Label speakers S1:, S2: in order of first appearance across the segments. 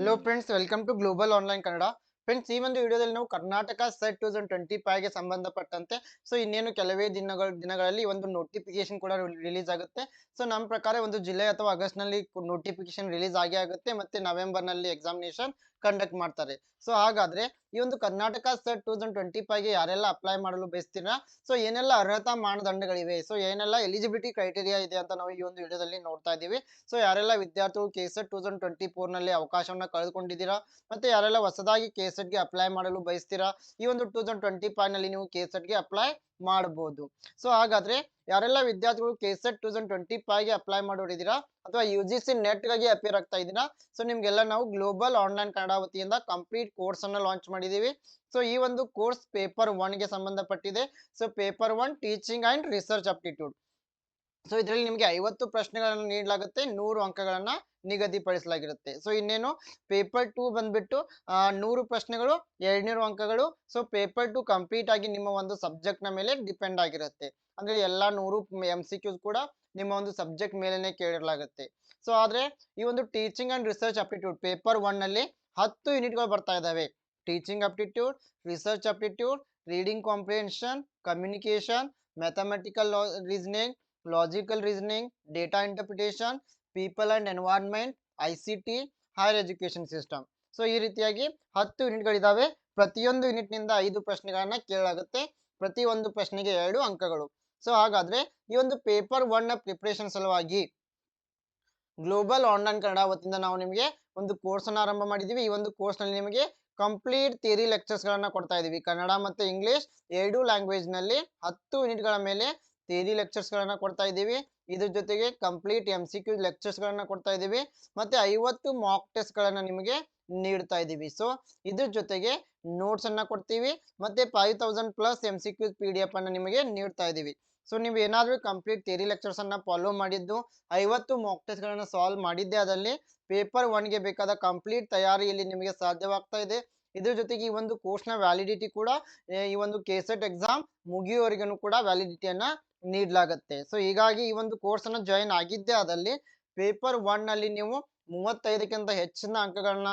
S1: Hello friends welcome to global online Kannada friends ಈ ಒಂದು ವಿಡಿಯೋದಲ್ಲಿ ನಾವು Karnataka SET two thousand twenty ಫೈವ್ಗೆ ಸಂಬಂಧಪಟ್ಟಂತೆ ಸೊ ಇನ್ನೇನು ಕೆಲವೇ ದಿನಗಳ, ದಿನಗಳಲ್ಲಿ ಒಂದು ನೋಟಿಫಿಕೇಶನ್ ಕೂಡ ರಿಲೀಸ್ ಆಗುತ್ತೆ. ಸೊ ನಮ್ಮ ಪ್ರಕಾರ ಒಂದು ಜುಲೈ ಅಥವಾ ಆಗಸ್ಟ್ನಲ್ಲಿ ನೋಟಿಫಿಕೇಶನ್ ರಿಲೀಸ್ ಆಗೇ ಆಗುತ್ತೆ, ಮತ್ತೆ ನವೆಂಬರ್ನಲ್ಲಿ ಎಕ್ಸಾಮಿನೇಷನ್ ಕಂಡಕ್ಟ್ ಮಾಡ್ತಾರೆ. ಸೊ ಹಾಗಾದ್ರೆ ಈ ಒಂದು Karnataka SET two thousand twenty ಫೈವ್ಗೆ ಯಾರೆಲ್ಲ ಅಪ್ಲೈ ಮಾಡಲು ಬಯಸ್ತೀರಾ? ಸೊ ಏನೆಲ್ಲ ಅರ್ಹತಾ ಮಾನದಂಡಗಳಿವೆ? ಸೊ ಏನೆಲ್ಲ ಎಲಿಜಿಬಿಲಿಟಿ ಕ್ರೈಟೀರಿಯಾ ಇದೆ ಅಂತ ನಾವು ಈ ಒಂದು ವಿಡಿಯೋದಲ್ಲಿ ನೋಡ್ತಾ ಇದ್ದೀವಿ. ಸೊ ಯಾರೆಲ್ಲ ವಿದ್ಯಾರ್ಥಿಗಳು K SET two thousand twenty ನಲ್ಲಿ ಅವಕಾಶವನ್ನ ಕಳೆದುಕೊಂಡಿದ್ದೀರಾ? ಮತ್ತೆ ಯಾರೆಲ್ಲ ಹೊಸದಾಗಿ ಕೆ ಗೆ ಅಪ್ಲೈ ಮಾಡಲು ಬಯಸ್ತೀರಾ? ಈ ಒಂದು ಟೂ ತೌಸಂಡ್ ಟ್ವೆಂಟಿ ನಲ್ಲಿ ನೀವು ಕೆ ಗೆ ಅಪ್ಲೈ ಮಾಡಬಹುದು ಸೊ ಹಾಗಾದ್ರೆ ಯಾರೆಲ್ಲ ವಿದ್ಯಾರ್ಥಿಗಳು K SET two thousand twenty ಗೆ ಅಪ್ಲೈ ಮಾಡೋರಿದ್ದೀರಾ ಅಥವಾ ಯು ಜಿ ಸಿ ನೆಟ್ಗಾಗಿ ಅಪಿಯರ್ ಆಗ್ತಾ ಇದ್ದೀರಾ? ಸೊ ನಿಮ್ಗೆಲ್ಲ ನಾವು ಗ್ಲೋಬಲ್ ಆನ್ಲೈನ್ ಕನ್ನಡ ವತಿಯಿಂದ ಕಂಪ್ಲೀಟ್ ಕೋರ್ಸ್ ಅನ್ನ ಲಾಂಚ್ ಮಾಡಿದೀವಿ ಸೊ ಈ ಒಂದು ಕೋರ್ಸ್ ಪೇಪರ್ಗೆ ಸಂಬಂಧಪಟ್ಟಿದೆ. So paper one teaching and research aptitude so ಇದರಲ್ಲಿ ನಿಮಗೆ ಐವತ್ತು ಪ್ರಶ್ನೆಗಳನ್ನು ನೀಡಲಾಗುತ್ತೆ, ನೂರು ಅಂಕಗಳನ್ನ ನಿಗದಿಪಡಿಸಲಾಗಿರುತ್ತೆ. ಸೊ ಇನ್ನೇನು ಪೇಪರ್ ಟೂ ಬಂದ್ಬಿಟ್ಟು ನೂರು ಪ್ರಶ್ನೆಗಳು, ಎರಡ್ನೂರು ಅಂಕಗಳು ಸೊ ಪೇಪರ್ ಟು ಕಂಪ್ಲೀಟ್ ಆಗಿ ನಿಮ್ಮ ಒಂದು ಸಬ್ಜೆಕ್ಟ್ನ ಮೇಲೆ ಡಿಪೆಂಡ್ ಆಗಿರುತ್ತೆ. ಅಂದ್ರೆ ಎಲ್ಲಾ ನೂರು ಎಂ ಸಿ ಕ್ಯೂಸ್ ಕೂಡ ನಿಮ್ಮ ಒಂದು ಸಬ್ಜೆಕ್ಟ್ ಮೇಲೆನೆ ಕೇಳಿರಲಾಗುತ್ತೆ. ಸೊ ಆದ್ರೆ, ಈ ಒಂದು teaching and research aptitude paper ಒನ್ನಲ್ಲಿ ಹತ್ತು ಯೂನಿಟ್ಗಳು ಬರ್ತಾ ಇದಾವೆ teaching aptitude research aptitude reading comprehension communication mathematical reasoning logical reasoning data interpretation, environment I C T higher education system so ಈ ರೀತಿಯಾಗಿ ಹತ್ತು ಯೂನಿಟ್ಗಳಿದಾವೆ ಪ್ರತಿಯೊಂದು ಯೂನಿಟ್ನಿಂದ ಐದು ಪ್ರಶ್ನೆಗಳನ್ನು ಕೇಳಲಾಗುತ್ತೆ. ಪ್ರತಿ ಒಂದು ಪ್ರಶ್ನೆಗೆ ಎರಡು ಅಂಕಗಳು. ಸೊ ಹಾಗಾದ್ರೆ ಈ ಒಂದು ಪೇಪರ್ ಒನ್ನ ಪ್ರಿಪರೇಷನ್ ಸಲುವಾಗಿ ಗ್ಲೋಬಲ್ ಆನ್ಲೈನ್ ಕನ್ನಡ ವತಿಯಿಂದ ನಾವು ನಿಮಗೆ ಒಂದು ಕೋರ್ಸ್ ಅನ್ನ ಆರಂಭ ಮಾಡಿದ್ದೀವಿ ಈ ಒಂದು ಕೋರ್ಸ್ನಲ್ಲಿ ನಿಮಗೆ ಕಂಪ್ಲೀಟ್ ಥಿಯರಿ ಲೆಕ್ಚರ್ಸ್ ಗಳನ್ನ ಕೊಡ್ತಾ ಇದ್ದೀವಿ ಕನ್ನಡ ಮತ್ತೆ ಇಂಗ್ಲಿಷ್ ಎರಡು ಲ್ಯಾಂಗ್ವೇಜ್ನಲ್ಲಿ ಹತ್ತು ಯೂನಿಟ್ಗಳ ಮೇಲೆ ಥಿಯರಿ ಲೆಕ್ಚರ್ಸ್ಗಳನ್ನು ಕೊಡ್ತಾ ಇದ್ದೀವಿ. ಇದ್ರ ಜೊತೆಗೆ complete M C Q lectures ಗಳನ್ನ ಕೊಡ್ತಾ ಇದ್ದೀವಿ. ಮತ್ತೆ ಐವತ್ತು ಮಾಕ್ ಟೆಸ್ಟ್ ಗಳನ್ನ ನಿಮಗೆ ನೀಡ್ತಾ ಇದ್ದೀವಿ. ಸೊ ಇದ್ರ ಜೊತೆಗೆ ನೋಟ್ಸ್ ಅನ್ನ ಕೊಡ್ತೀವಿ. ಮತ್ತೆ five thousand plus M C Q P D F ನಿಮಗೆ ನೀಡ್ತಾ ಇದ್ದೀವಿ. ಸೊ ನೀವು ಏನಾದರೂ ಕಂಪ್ಲೀಟ್ ಥಿಯರಿ ಲೆಕ್ಚರ್ಸನ್ನು ಫಾಲೋ ಮಾಡಿದ್ದು, ಐವತ್ತು ಮಾಕ್ ಟೆಸ್ಟ್ ಗಳನ್ನ ಸಾಲ್ವ್ ಮಾಡಿದ್ದೆ ಅದರಲ್ಲಿ ಪೇಪರ್ಗೆ ಬೇಕಾದ ಕಂಪ್ಲೀಟ್ ತಯಾರಿಯಲ್ಲಿ ನಿಮಗೆ ಸಾಧ್ಯವಾಗ್ತಾ ಇದೆ. ಇದ್ರ ಜೊತೆಗೆ ಈ ಒಂದು ಕೋರ್ಸ್ನ ವ್ಯಾಲಿಡಿಟಿ ಕೂಡ, ಈ ಒಂದು ಕೆಸೆಟ್ ಎಕ್ಸಾಮ್ ಮುಗಿಯುವವರೆಗೂ ಕೂಡ ವ್ಯಾಲಿಡಿಟಿಯನ್ನ ನೀಡಲಾಗುತ್ತೆ. ಸೊ, ಹೀಗಾಗಿ ಈ ಒಂದು ಕೋರ್ಸ್ ಅನ್ನ ಜಾಯಿನ್ ಆಗಿದ್ದೇ ಆದಲ್ಲಿ ಪೇಪರ್ ಒನ್ನಲ್ಲಿ ನೀವು ಮೂವತ್ತೈದಕ್ಕಿಂತ ಹೆಚ್ಚಿನ ಅಂಕಗಳನ್ನ,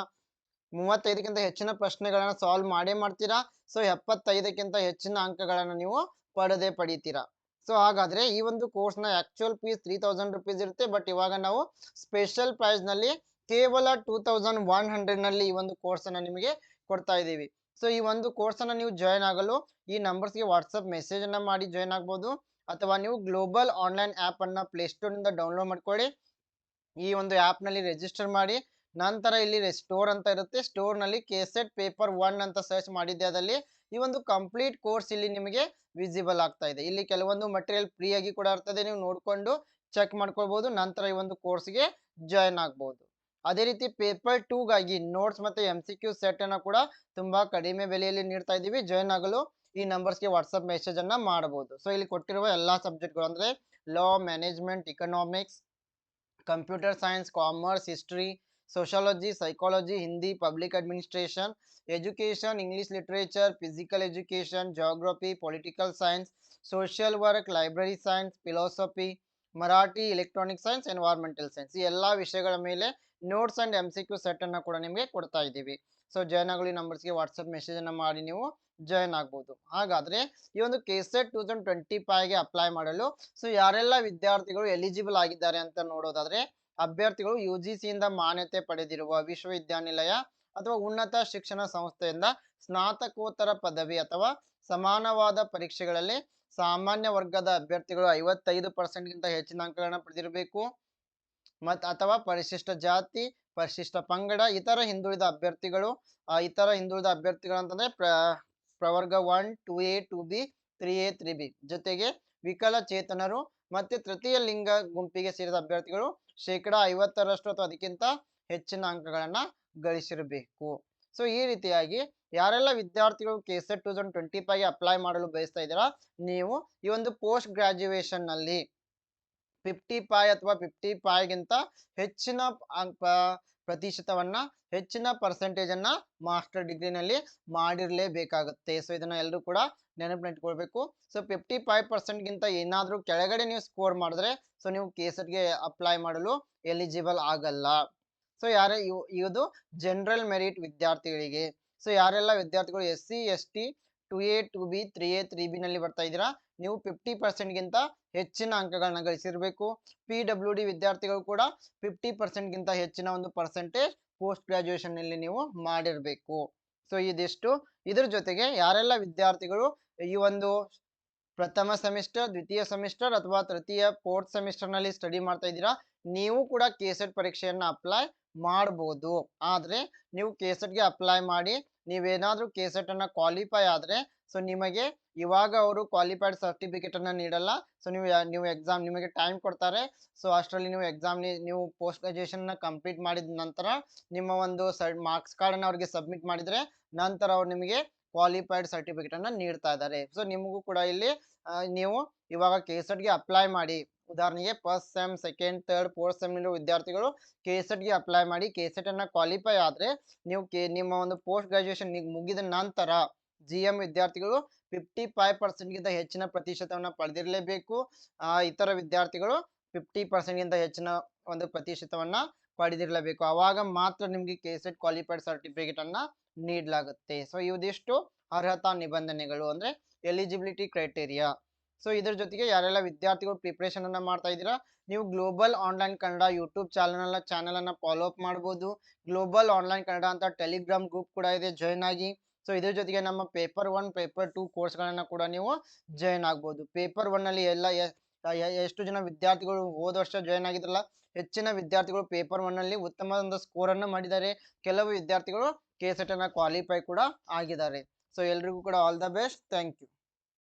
S1: ಮೂವತ್ತೈದಕ್ಕಿಂತ ಹೆಚ್ಚಿನ ಪ್ರಶ್ನೆಗಳನ್ನ ಸಾಲ್ವ್ ಮಾಡೇ ಮಾಡ್ತೀರಾ? ಸೊ, ಎಪ್ಪತ್ತೈದಕ್ಕಿಂತ ಹೆಚ್ಚಿನ ಅಂಕಗಳನ್ನ ನೀವು ಪಡೆದೇ ಪಡೀತೀರಾ? ಸೊ, ಹಾಗಾದ್ರೆ ಈ ಒಂದು ಕೋರ್ಸ್ನ actual fees three thousand rupees ಇರುತ್ತೆ. ಬಟ್ ಇವಾಗ ನಾವು ಸ್ಪೆಷಲ್ ಪ್ರೈಸ್ನಲ್ಲಿ ಕೇವಲ ಟೂ ತೌಸಂಡ್ ಒನ್ ಹಂಡ್ರೆಡ್ನಲ್ಲಿ ಈ ಒಂದು ಕೋರ್ಸ್ ಅನ್ನ ನಿಮಗೆ ಕೊಡ್ತಾ ಇದ್ದೀವಿ. ಸೊ, ಈ ಒಂದು ಕೋರ್ಸ್ ಅನ್ನ ನೀವು ಜಾಯಿನ್ ಆಗಲು ಈ ನಂಬರ್ಸ್ಗೆ ಮೆಸೇಜ್ ಅನ್ನ ಮಾಡಿ ಜಾಯ್ನ್ ಆಗ್ಬೋದು. ಅಥವಾ ನೀವು ಗ್ಲೋಬಲ್ ಆನ್ಲೈನ್ ಆ್ಯಪ್ ಅನ್ನು ಪ್ಲೇಸ್ಟೋರ್ನಿಂದ ಡೌನ್ಲೋಡ್ ಮಾಡ್ಕೊಳ್ಳಿ. ಈ ಒಂದು ಆ್ಯಪ್ನಲ್ಲಿ ನಲ್ಲಿ ರಿಜಿಸ್ಟರ್ ಮಾಡಿ, ನಂತರ ಇಲ್ಲಿ ಸ್ಟೋರ್ ಅಂತ ಇರುತ್ತೆ. ಸ್ಟೋರ್ನಲ್ಲಿ ಕೆಸೆಟ್ ಪೇಪರ್ ಒನ್ ಅಂತ ಸರ್ಚ್ ಮಾಡಿದ್ದೆ ಅದರಲ್ಲಿ. ಈ ಒಂದು ಕಂಪ್ಲೀಟ್ ಕೋರ್ಸ್ ಇಲ್ಲಿ ನಿಮಗೆ ವಿಸಿಬಲ್ ಆಗ್ತಾ ಇದೆ. ಇಲ್ಲಿ ಕೆಲವೊಂದು ಮಟೀರಿಯಲ್ ಫ್ರೀ ಆಗಿ ಕೂಡ ಇರ್ತದೆ. ನೀವು ನೋಡಿಕೊಂಡು ಚೆಕ್ ಮಾಡ್ಕೊಳ್ಬೋದು. ನಂತರ ಈ ಒಂದು ಕೋರ್ಸ್ಗೆ ಜಾಯ್ನ್ ಆಗ್ಬೋದು. ಅದೇ ರೀತಿ ಪೇಪರ್ ಟೂಗಾಗಿ ನೋಟ್ಸ್ ಮತ್ತು ಎಂ ಸಿ ಕ್ಯೂ ಸೆಟ್ ಅನ್ನು ಕೂಡ ತುಂಬಾ ಕಡಿಮೆ ಬೆಲೆಯಲ್ಲಿ ನೀಡ್ತಾ ಇದ್ದೀವಿ. ಜಾಯ್ನ್ ಆಗಲು ಈ ನಂಬರ್ಸ್ಗೆ ವಾಟ್ಸಪ್ ಮೆಸೇಜ್ ಅನ್ನ ಮಾಡಬಹುದು ಸೊ ಇಲ್ಲಿ ಕೊಟ್ಟಿರುವ ಎಲ್ಲಾ ಸಬ್ಜೆಕ್ಟ್ಗಳು ಅಂದ್ರೆ law management economics computer science commerce history sociology psychology Hindi public administration education English literature physical education geography political science social work library science philosophy Marathi electronic science environmental science ಈ ಎಲ್ಲಾ ವಿಷಯಗಳ ಮೇಲೆ notes and M C Q set ಅನ್ನ ಕೂಡ ನಿಮಗೆ ಕೊಡ್ತಾ ಇದ್ದೀವಿ. So join ಆಗಲಿ ನಂಬರ್ಸ್ಗೆ ವಾಟ್ಸಪ್ ಮೆಸೇಜ್ ಅನ್ನ ಮಾಡಿ ನೀವು ಜಾಯ್ನ್ ಆಗ್ಬೋದು. ಹಾಗಾದ್ರೆ ಈ ಒಂದು ಕೆಸೆಟ್ ಟೂ ತೌಸಂಡ್ ಟ್ವೆಂಟಿ ಗೆ ಅಪ್ಲೈ ಮಾಡಲು ಸೊ ಯಾರೆಲ್ಲ ವಿದ್ಯಾರ್ಥಿಗಳು ಎಲಿಜಿಬಲ್ ಆಗಿದ್ದಾರೆ ಅಂತ ನೋಡೋದಾದ್ರೆ, ಅಭ್ಯರ್ಥಿಗಳು ಯು ಜಿ ಇಂದ ಮಾನ್ಯತೆ ಪಡೆದಿರುವ ವಿಶ್ವವಿದ್ಯಾನಿಲಯ ಅಥವಾ ಉನ್ನತ ಶಿಕ್ಷಣ ಸಂಸ್ಥೆಯಿಂದ ಸ್ನಾತಕೋತ್ತರ ಪದವಿ ಅಥವಾ ಸಮಾನವಾದ ಪರೀಕ್ಷೆಗಳಲ್ಲಿ ಸಾಮಾನ್ಯ ವರ್ಗದ ಅಭ್ಯರ್ಥಿಗಳು ಐವತ್ತೈದು ಗಿಂತ ಹೆಚ್ಚಿನ ಅಂಕಗಳನ್ನು ಪಡೆದಿರಬೇಕು. ಮತ್ ಅಥವಾ ಪರಿಶಿಷ್ಟ ಜಾತಿ, ಪರಿಶಿಷ್ಟ ಪಂಗಡ, ಇತರ ಹಿಂದುಳಿದ ಅಭ್ಯರ್ಥಿಗಳು ಇತರ ಹಿಂದುಳಿದ ಅಭ್ಯರ್ಥಿಗಳು ಅಂತಂದ್ರೆ ಪ್ರ, ಪ್ರವರ್ಗ one two A two B three A three B ಜೊತೆಗೆ ವಿಕಲಚೇತನರು ಮತ್ತೆ ತೃತೀಯ ಲಿಂಗ ಗುಂಪಿಗೆ ಸೇರಿದ ಅಭ್ಯರ್ಥಿಗಳು ಶೇಕಡ ಐವತ್ತರಷ್ಟು ಅಥವಾ ಅದಕ್ಕಿಂತ ಹೆಚ್ಚಿನ ಅಂಕಗಳನ್ನ ಗಳಿಸಿರಬೇಕು. ಸೊ ಈ ರೀತಿಯಾಗಿ ಯಾರೆಲ್ಲ ವಿದ್ಯಾರ್ಥಿಗಳು K KSET two thousand twenty ಗೆ ಅಪ್ಲೈ ಮಾಡಲು ಬಯಸ್ತಾ ಇದ್ದೀರಾ, ನೀವು ಈ ಒಂದು ಪೋಸ್ಟ್ ಗ್ರಾಜುಯೇಷನ್ನಲ್ಲಿ ಫಿಫ್ಟಿ ಪಾಯ್ ಅಥವಾ ಫಿಫ್ಟಿ ಪಾಯ್ಗಿಂತ ಹೆಚ್ಚಿನ ಅಂಕ ಪ್ರತಿಶತವನ್ನ, ಹೆಚ್ಚಿನ ಪರ್ಸೆಂಟೇಜ್ ಮಾಸ್ಟರ್ ಡಿಗ್ರಿನಲ್ಲಿ ಮಾಡಿರಲೇಬೇಕಾಗುತ್ತೆ. ಸೊ ಇದನ್ನ ಎಲ್ಲರೂ ಕೂಡ ನೆನಪಿಟ್ಕೊಳ್ಬೇಕು ಸೊ ಫಿಫ್ಟಿ ಫೈವ್ ಪರ್ಸೆಂಟ್ಗಿಂತ ಏನಾದರೂ ಕೆಳಗಡೆ ನೀವು ಸ್ಕೋರ್ ಮಾಡಿದ್ರೆ ಸೊ ನೀವು ಗೆ ಅಪ್ಲೈ ಮಾಡಲು ಎಲಿಜಿಬಲ್ ಆಗಲ್ಲ. ಸೊ ಯಾರ ಇದು ಜನರಲ್ ಮೆರಿಟ್ ವಿದ್ಯಾರ್ಥಿಗಳಿಗೆ. ಸೊ ಯಾರೆಲ್ಲ ವಿದ್ಯಾರ್ಥಿಗಳು S C S T two A, two B, three A, three B ನಲ್ಲಿ ಬರ್ತಾ ಇದ್ದೀರಾ? ನೀವು ಫಿಫ್ಟಿ ಪರ್ಸೆಂಟ್ಗಿಂತ ಹೆಚ್ಚಿನ ಅಂಕಗಳನ್ನ ಗಳಿಸಿರ್ಬೇಕು. ಪಿ ಡಬ್ಲ್ಯೂ ಡಿ ವಿದ್ಯಾರ್ಥಿಗಳು ಕೂಡ ಫಿಫ್ಟಿ ಪರ್ಸೆಂಟ್ಗಿಂತ ಹೆಚ್ಚಿನ ಒಂದು ಪರ್ಸೆಂಟೇಜ್ ಪೋಸ್ಟ್ ಗ್ರಾಜುಯೇಷನ್ನಲ್ಲಿ ನೀವು ಮಾಡಿರಬೇಕು. ಸೊ, ಇದಿಷ್ಟು. ಇದ್ರ ಜೊತೆಗೆ ಯಾರೆಲ್ಲ ವಿದ್ಯಾರ್ಥಿಗಳು ಈ ಒಂದು ಪ್ರಥಮ ಸೆಮಿಸ್ಟರ್, ದ್ವಿತೀಯ ಸೆಮಿಸ್ಟರ್ ಅಥವಾ ತೃತೀಯ, ಫೋರ್ತ್ ಸೆಮಿಸ್ಟರ್ನಲ್ಲಿ ಸ್ಟಡಿ ಮಾಡ್ತಾ ಇದ್ದೀರಾ? ನೀವು ಕೂಡ ಕೆಸೆಟ್ ಪರೀಕ್ಷೆಯನ್ನು ಅಪ್ಲೈ ಮಾಡ್ಬೋದು. ಆದರೆ ನೀವು ಕೆಸೆಟ್ಗೆ ಅಪ್ಲೈ ಮಾಡಿ, ನೀವೇನಾದರೂ ಕೆಸೆಟ್ ಅನ್ನ ಕ್ವಾಲಿಫೈ ಆದ್ರೆ ಸೊ ನಿಮಗೆ ಇವಾಗ ಅವರು ಕ್ವಾಲಿಫೈಡ್ ಸರ್ಟಿಫಿಕೇಟ್ ಅನ್ನ ನೀಡಲ್ಲ ಸೊ ನೀವು ನೀವು ಎಕ್ಸಾಮ್ ನಿಮಗೆ ಟೈಮ್ ಕೊಡ್ತಾರೆ ಸೊ ಅಷ್ಟರಲ್ಲಿ ನೀವು ಎಕ್ಸಾಮ್ ನೀವು ಪೋಸ್ಟ್ ಗ್ರಾಜುಯೇಷನ್ನ ಕಂಪ್ಲೀಟ್ ಮಾಡಿದ ನಂತರ ನಿಮ್ಮ ಒಂದು ಮಾರ್ಕ್ಸ್ ಕಾರ್ಡ್ ಅನ್ನ ಅವ್ರಿಗೆ ಸಬ್ಮಿಟ್ ಮಾಡಿದ್ರೆ, ನಂತರ ಅವ್ರು ನಿಮಗೆ ಕ್ವಾಲಿಫೈಡ್ ಸರ್ಟಿಫಿಕೇಟ್ ಅನ್ನ ನೀಡ್ತಾ ಇದ್ದಾರೆ ಸೊ ನಿಮಗೂ ಕೂಡ ಇಲ್ಲಿ ನೀವು ಇವಾಗ ಗೆ ಅಪ್ಲೈ ಮಾಡಿ. ಉದಾಹರಣೆಗೆ first sem second third fourth sem ವಿದ್ಯಾರ್ಥಿಗಳು ಗೆ ಅಪ್ಲೈ ಮಾಡಿ ಕೆಸೆಟ್ ಅನ್ನ ಕ್ವಾಲಿಫೈ ಆದ್ರೆ ನೀವು ಕೆ, ನಿಮ್ಮ ಒಂದು ಪೋಸ್ಟ್ ಗ್ರಾಜುಯೇಷನ್ ಮುಗಿದ ನಂತರ ಜಿ ಎಂ ವಿದ್ಯಾರ್ಥಿಗಳು ಫಿಫ್ಟಿ ಫೈವ್ ಪರ್ಸೆಂಟ್ಗಿಂತ ಹೆಚ್ಚಿನ ಪ್ರತಿಶತವನ್ನು ಪಡೆದಿರಲೇಬೇಕು. ಇತರ ವಿದ್ಯಾರ್ಥಿಗಳು ಫಿಫ್ಟಿ ಪರ್ಸೆಂಟ್ಗಿಂತ ಹೆಚ್ಚಿನ ಒಂದು ಪ್ರತಿಶತವನ್ನು ಪಡೆದಿರಲೇಬೇಕು. ಅವಾಗ ಮಾತ್ರ ನಿಮ್ಗೆ ಎಟ್ ಕ್ವಾಲಿಫೈಡ್ ಸರ್ಟಿಫಿಕೇಟ್ ಅನ್ನ ನೀಡಲಾಗುತ್ತೆ. ಸೊ ಇದಿಷ್ಟು ಅರ್ಹತಾ ನಿಬಂಧನೆಗಳು ಅಂದ್ರೆ ಎಲಿಜಿಬಿಲಿಟಿ ಕ್ರೈಟೇರಿಯಾ ಸೊ ಇದ್ರ ಜೊತೆಗೆ ಯಾರೆಲ್ಲ ವಿದ್ಯಾರ್ಥಿಗಳು ಪ್ರಿಪ್ರೇಷನ್ ಅನ್ನ ಮಾಡ್ತಾ ಇದ್ದೀರಾ, ನೀವು global online Kannada YouTube channel channel ಅನ್ನ ಫಾಲೋ ಅಪ್ ಮಾಡ್ಬೋದು. ಗ್ಲೋಬಲ್ ಆನ್ಲೈನ್ ಕನ್ನಡ ಅಂತ ಟೆಲಿಗ್ರಾಮ್ ಗ್ರೂಪ್ ಕೂಡ ಇದೆ ಜಾಯ್ನ್ ಆಗಿ. ಸೊ ಇದ್ರ ಜೊತೆಗೆ ನಮ್ಮ ಪೇಪರ್ ಒನ್ ಪೇಪರ್ ಟೂ ಕೋರ್ಸ್ಗಳನ್ನ ಕೂಡ ನೀವು ಜಾಯ್ನ್ ಆಗ್ಬೋದು. ಪೇಪರ್ ಒನ್ ಅಲ್ಲಿ ಎಲ್ಲ ಎಷ್ಟು ಜನ ವಿದ್ಯಾರ್ಥಿಗಳು ಹೋದ ವರ್ಷ ಜಾಯ್ನ್ ಆಗಿದ್ರಲ್ಲ, ಹೆಚ್ಚಿನ ವಿದ್ಯಾರ್ಥಿಗಳು ಪೇಪರ್ ಒನ್ ಅಲ್ಲಿ ಉತ್ತಮ ಸ್ಕೋರ್ ಅನ್ನು ಮಾಡಿದ್ದಾರೆ. ಕೆಲವು ವಿದ್ಯಾರ್ಥಿಗಳು ಕೆ ಸೆಟ್ ಅನ್ನ ಕ್ವಾಲಿಫೈ ಕೂಡ ಆಗಿದ್ದಾರೆ. ಸೊ ಎಲ್ರಿಗೂ ಕೂಡ all the best thank you